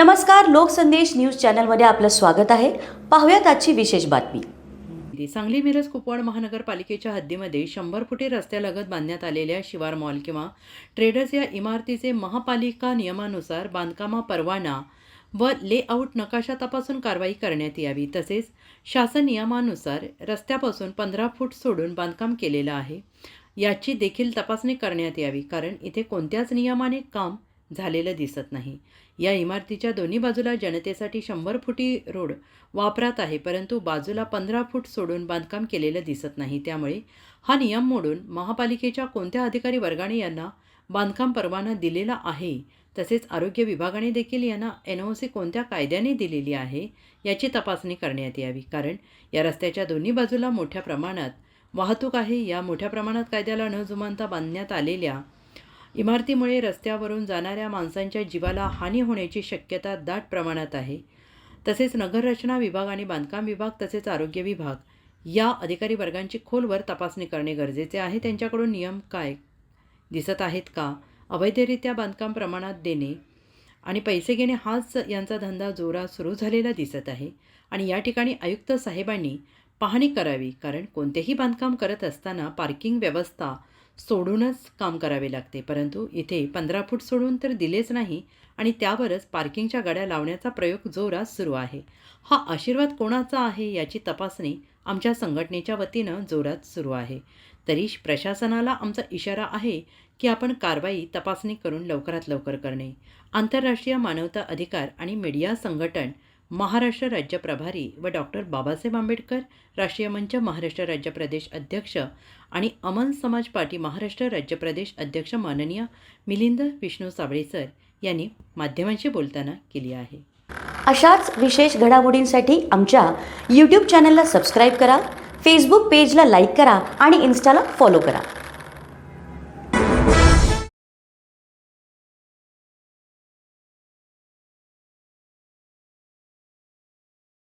नमस्कार लोकसंदेश न्यूज चॅनलमध्ये आपलं स्वागत आहे. पाहूयात आजची विशेष बातमी. सांगली मिरज कुपवाड महानगरपालिकेच्या हद्दीमध्ये शंभर फुटी रस्त्यालगत बांधण्यात आलेल्या शिवार मॉल किंवा ट्रेडर्स या इमारतीचे महापालिका नियमानुसार बांधकामा परवाना व लेआउट नकाशा तपासून कारवाई करण्यात यावी. तसेच शासन नियमानुसार रस्त्यापासून पंधरा फूट सोडून बांधकाम केलेलं आहे. याची देखील तपासणी करण्यात यावी. कारण इथे कोणत्याच नियमाने काम झालेलं दिसत नाही. या इमारतीच्या दोन्ही बाजूला जनतेसाठी शंभर फुटी रोड वापरात आहे परंतु बाजूला पंधरा फूट सोडून बांधकाम केलेलं दिसत नाही. त्यामुळे हा नियम मोडून महापालिकेच्या कोणत्या अधिकारी वर्गाने यांना बांधकाम परवाना दिलेला आहे तसेच आरोग्य विभागाने देखील यांना एन ओ सी कोणत्या कायद्याने दिलेली आहे याची तपासणी करण्यात यावी. कारण या रस्त्याच्या दोन्ही बाजूला मोठ्या प्रमाणात वाहतूक आहे. या मोठ्या प्रमाणात कायद्याला न जुमानता बांधण्यात आलेल्या इमारतीमुळे रस्त्यावरून जाणाऱ्या माणसांच्या जीवाला हानी होण्याची शक्यता दाट प्रमाणात आहे. तसेच नगररचना विभाग आणि बांधकाम विभाग तसेच आरोग्य विभाग या अधिकारी वर्गांची खोलवर तपासणी करणे गरजेचे आहे. त्यांच्याकडून नियम काय? दिसत आहेत का? अवैधरित्या बांधकाम प्रमाणात देणे आणि पैसे घेणे हाच यांचा धंदा जोरात सुरू झालेला दिसत आहे. आणि या ठिकाणी आयुक्त साहेबांनी पाहणी करावी कारण कोणतेही बांधकाम करत असताना पार्किंग व्यवस्था सोडूनच काम करावे लागते. परंतु इथे पंधरा फूट सोडून तर दिलेच नाही आणि त्यावरच पार्किंगच्या गाड्या लावण्याचा प्रयोग जोरात सुरू आहे. हा आशीर्वाद कोणाचा आहे याची तपासणी आमच्या संघटनेच्या वतीनं जोरात सुरू आहे. तरी प्रशासनाला आमचा इशारा आहे की आपण कारवाई तपासणी करून लवकरात लवकर करणे. आंतरराष्ट्रीय मानवता अधिकार आणि मीडिया संघटन महाराष्ट्र राज्य प्रभारी व डॉक्टर बाबासाहेब आंबेडकर राष्ट्रीय मंच महाराष्ट्र राज्य प्रदेश अध्यक्ष आणि अमन समाज पार्टी महाराष्ट्र राज्य प्रदेश अध्यक्ष माननीय मिलिंद विष्णू साबळे सर यांनी माध्यमांशी बोलताना केली आहे. अशाच विशेष घडामोडींसाठी आमच्या यूट्यूब चॅनलला सबस्क्राईब करा फेसबुक पेजला लाईक करा आणि इन्स्टाला फॉलो करा.